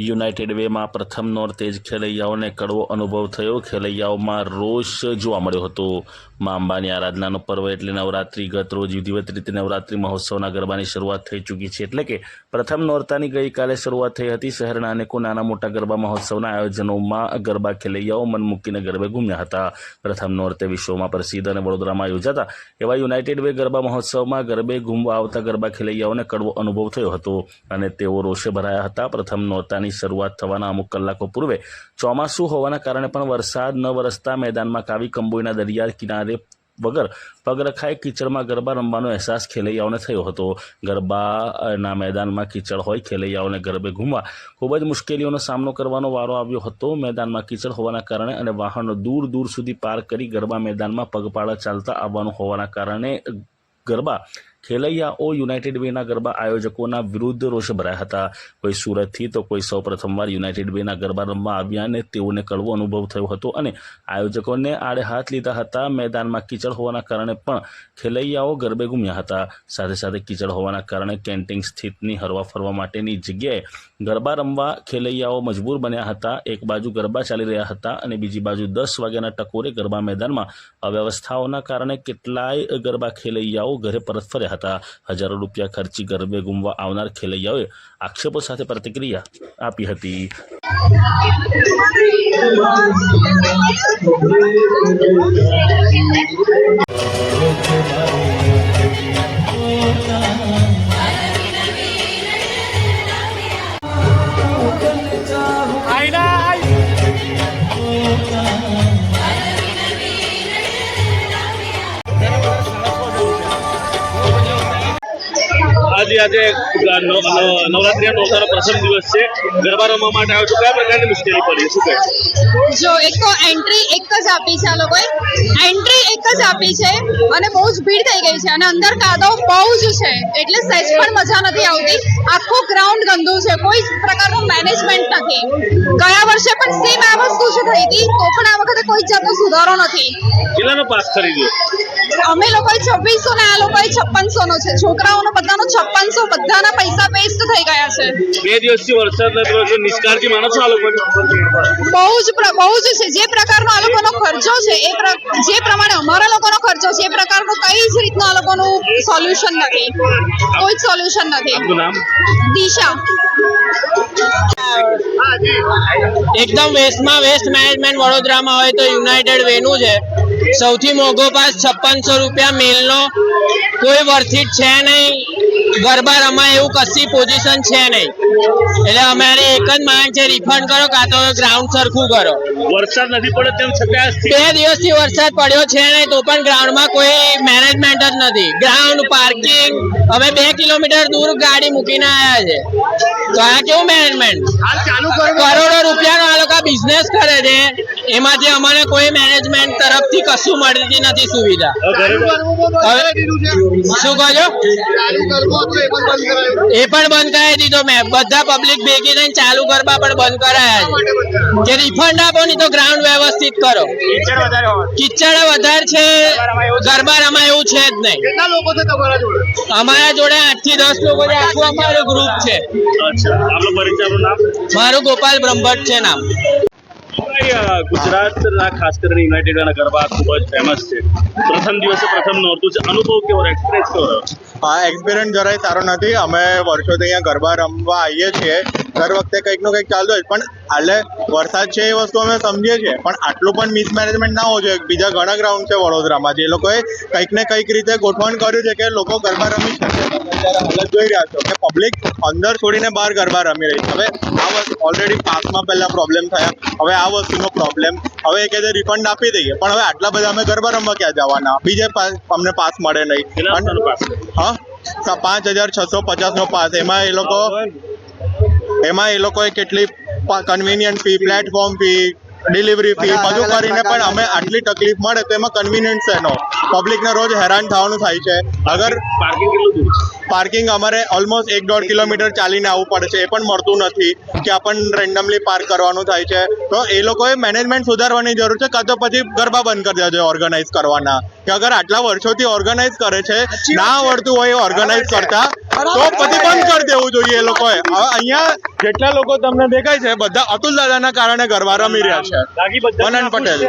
United વેમાં પ્રથમ નોર્તેજ ખેલૈયાઓને કડવો અનુભવ થયો. ખેલૈયાઓમાં રોષ જોવા મળ્યો હતો. મા અંબાની આરાધનાનો પર્વ એટલે નવરાત્રિ. ગત રોજ વિધિવત રીતે નવરાત્રિ મહોત્સવના ગરબાની શરૂઆત થઈ ચૂકી છે. એટલે કે પ્રથમ નોરતાની ગઈકાલે શરૂઆત થઈ હતી. શહેરના અનેકો નાના મોટા ગરબા મહોત્સવના આયોજનોમાં ગરબા ખેલૈયાઓ મન મૂકીને ગરબે ઘૂમ્યા હતા. પ્રથમ નોરતે વિશ્વમાં પ્રસિદ્ધ અને વડોદરામાં યોજાતા એવા યુનાઇટેડ વે ગરબા મહોત્સવમાં ગરબે ઘૂમવા આવતા ગરબા ખેલૈયાઓને કડવો અનુભવ થયો હતો અને તેઓ રોષે ભરાયા હતા. પ્રથમ નોરતાની શરૂઆત થવાના અમુક કલાકો પૂર્વે ચોમાસું હોવાના કારણે પણ વરસાદ ન વરસતા મેદાનમાં કાવી કંબોઈના દરિયા કિનારે વગર પગરખાએ કીચડમાં ગરબા રમવાનો અહેસાસ ખેલૈયાઓને થયો હતો. ગરબાના મેદાનમાં કીચડ હોય ખેલૈયાઓને ગરબે ઘૂમવા ખૂબ જ મુશ્કેલીઓનો સામનો કરવાનો વારો આવ્યો હતો. મેદાનમાં કીચડ હોવાના કારણે અને વાહનો દૂર દૂર સુધી પાર કરી ગરબા મેદાનમાં પગપાળા ચાલતા આવવાનું હોવાના કારણે ગરબા ખેલૈયાઓ યુનાઇટેડ વેના ગરબા આયોજકોના વિરુદ્ધ રોષ ભરાયા હતા. કોઈ સુરતથી તો કોઈ સૌ પ્રથમવાર યુનાઇટેડ વેના ગરબા રમવા આવ્યા અને તેઓને કડવો અનુભવ થયો હતો અને આયોજકોને આડે હાથ લીધા હતા. મેદાનમાં કીચડ હોવાના કારણે પણ ખેલૈયાઓ ગરબે ગુમ્યા હતા. સાથે સાથે કીચડ હોવાના કારણે કેન્ટિંગ સ્થિતની હરવા ફરવા માટેની જગ્યાએ ગરબા રમવા ખેલૈયાઓ મજબૂર બન્યા હતા. એક બાજુ ગરબા ચાલી રહ્યા હતા અને બીજી બાજુ દસ વાગ્યાના ટકોરે ગરબા મેદાનમાં અવ્યવસ્થાઓના કારણે કેટલાય ગરબા ખેલૈયાઓ ઘરે પરત ફર્યા. હતા. હજારો રૂપિયા ખર્ચી ગરબે ગુમવા આવનાર ખેલૈયાઓએ આક્ષેપો સાથે પ્રતિક્રિયા આપી હતી. આજે આજે નવ- નવ- નોરતાનો પ્રથમ દિવસ છે. ગરબા રમવા માટે આવ્યો છો. કયા પ્રકારની મુશ્કેલી પડી શું કહે જો એક તો એન્ટ્રી એક જ આપી છે આ લોકોએ. એન્ટ્રી એક જ આપી છે. અને બહુ જ ભીડ થઈ ગઈ છે. અને અંદર કાદવ બહુ જ છે. એટલે સહેજ પણ મજા નથી આવતી. આખો ગ્રાઉન્ડ ગંદુ છે. કોઈ પ્રકારનું મેનેજમેન્ટ નથી. ગયા વર્ષે પણ સેમ આ વસ્તુ જ થઈ હતી. તો પણ આ વખતે કોઈ જ જાતનો સુધારો નથી. કેટલાનો પાસ ખરીદ્યો? અમે લોકોએ છવ્વીસો ને આ લોકોએ છપ્પનસો નો છે. છોકરાઓનો બધાનો છપ્પનસો બધાના પૈસા વેસ્ટ થઈ ગયા છે. બે દિવસથી વરસાદ નથી પડ્યો નિષ્કાળજી માનો છો આ લોકો બહુ જ પ્ર- બહુ જ છે. જે પ્રકારનો આ લોકોનો ખર્ચો છે એ જે પ્રમાણે અમારા લોકોનો ખર્ચો છે એ પ્રકારનો કઈ જ રીતનો આ લોકોનું સોલ્યુશન નથી. કોઈ જ સોલ્યુશન નથી. દિશા. એકદમ વેસ્ટમાં વેસ્ટ મેનેજમેન્ટ વડોદરામાં હોય તો યુનાઇટેડ વેનું છે. સૌથી મોંઘો પાસ છપ્પનસો રૂપિયા મેલનો કોઈ વર્થિટ છે નહીં. ગરબા રમાય એવું કશી પોઝિશન છે નહીં. એટલે અમારે એક જ માંગ છે રિફંડ કરો કાં તો ગ્રાઉન્ડ સરખું કરો. વરસાદ નથી પડ્યો તેમ છતાં બે દિવસથી વરસાદ પડ્યો છે નહીં તો પણ ગ્રાઉન્ડમાં કોઈ મેનેજમેન્ટ જ નથી. ગ્રાઉન્ડ પાર્કિંગ અમે બે કિલોમીટર દૂર ગાડી મૂકીને આવ્યા છે. તો આ કેવું મેનેજમેન્ટ કરોડો રૂપિયાનો આ લોકો બિઝનેસ કરે છે. એમાંથી અમને કોઈ મેનેજમેન્ટ તરફથી કશું મળતી નથી સુવિધા. શું કહો છો? એ પણ બંધ કરાવી દીધો મેં. બધા પબ્લિક ભેગી થઈને ચાલુ કરવા પણ બંધ કરાયા છે. કે રિફંડ આપો ને તો ગ્રાઉન્ડ વ્યવસ્થિત કરો. કિચડ વધારે છે, ગરબા રમા એવું છે જ નહીં. અમારા જોડે આઠથી દસ લોકો આખું અમારું ગ્રુપ છે. આપણો પરિચય નામ મારું ગોપાલ બ્રહ્મભટ્ટ છે નામ. ગુજરાતના ખાસ કરીને યુનાઇટેડના ગરબા ખૂબ જ ફેમસ છે. પ્રથમ દિવસે પ્રથમ નહોતું છે. અનુભવ કેવો એક્સપિરિયન્સ કેવો હા એક્સપિરિયન્સ જરાય સારો નથી. અમે વર્ષોથી અહીંયા ગરબા રમવા આવીએ છીએ. દર વખતે કંઈકનું કંઈક ચાલતું હોય. પણ હાલે વરસાદ છે એ વસ્તુ અમે સમજીએ છીએ. પણ આટલું પણ મિસમેનેજમેન્ટ ના હોવું જોઈએ. બીજા ઘણા ગ્રાઉન્ડ છે વડોદરામાં. જે લોકોએ કંઈક ને કંઈક રીતે ગોઠવણ કર્યું છે કે લોકો ગરબા રમી શકે. અત્યારે હાલત જોઈ રહ્યા છો કે પબ્લિક અંદર છોડીને બહાર ગરબા રમી રહી છે. હવે આ વસ્તુ ઓલરેડી પાસમાં પહેલા પ્રોબ્લેમ થયા. હવે આ વસ્તુનો પ્રોબ્લેમ હવે એ કહે રિફંડ આપી દઈએ. પણ હવે આટલા બધા અમે ગરબા રમવા ક્યાં જવાના? બીજે પાસ અમને પાસ મળે નહીં. હા? પાંચ હજાર છસો પચાસ નો પાસ. એમાં એ લોકો એમાં એ લોકોએ કેટલી convenient fee platform fee delivery fee બધું કરીને પણ અમે આટલી તકલીફ મળે તો એમાં કન્વિનિયન્સ એનો. પબ્લિકને રોજ હેરાન થવાનું થાય છે. અગર પાર્કિંગ કેટલું દૂર પાર્કિંગ અમારે ઓલમોસ્ટ એક દોઢ કિલોમીટર ચાલીને આવવું પડે છે. એ પણ મળતું નથી કે આપણને રેન્ડમલી પાર્ક કરવાનું થાય છે. તો એ લોકોએ મેનેજમેન્ટ સુધારવાની જરૂર છે કાં તો પછી ગરબા બંધ કરી દેજો ઓર્ગેનાઇઝ કરવાના. કે અગર આટલા વર્ષોથી ઓર્ગેનાઇઝ કરે છે ના આવડતું હોય એ ઓર્ગેનાઇઝ કરતા તો પછી બંધ કરી દેવું જોઈએ એ લોકોએ. અહીંયા જેટલા લોકો તમને દેખાય છે બધા અતુલ દાદાના કારણે ગરબા રમી રહ્યા છે. મનન પટેલ.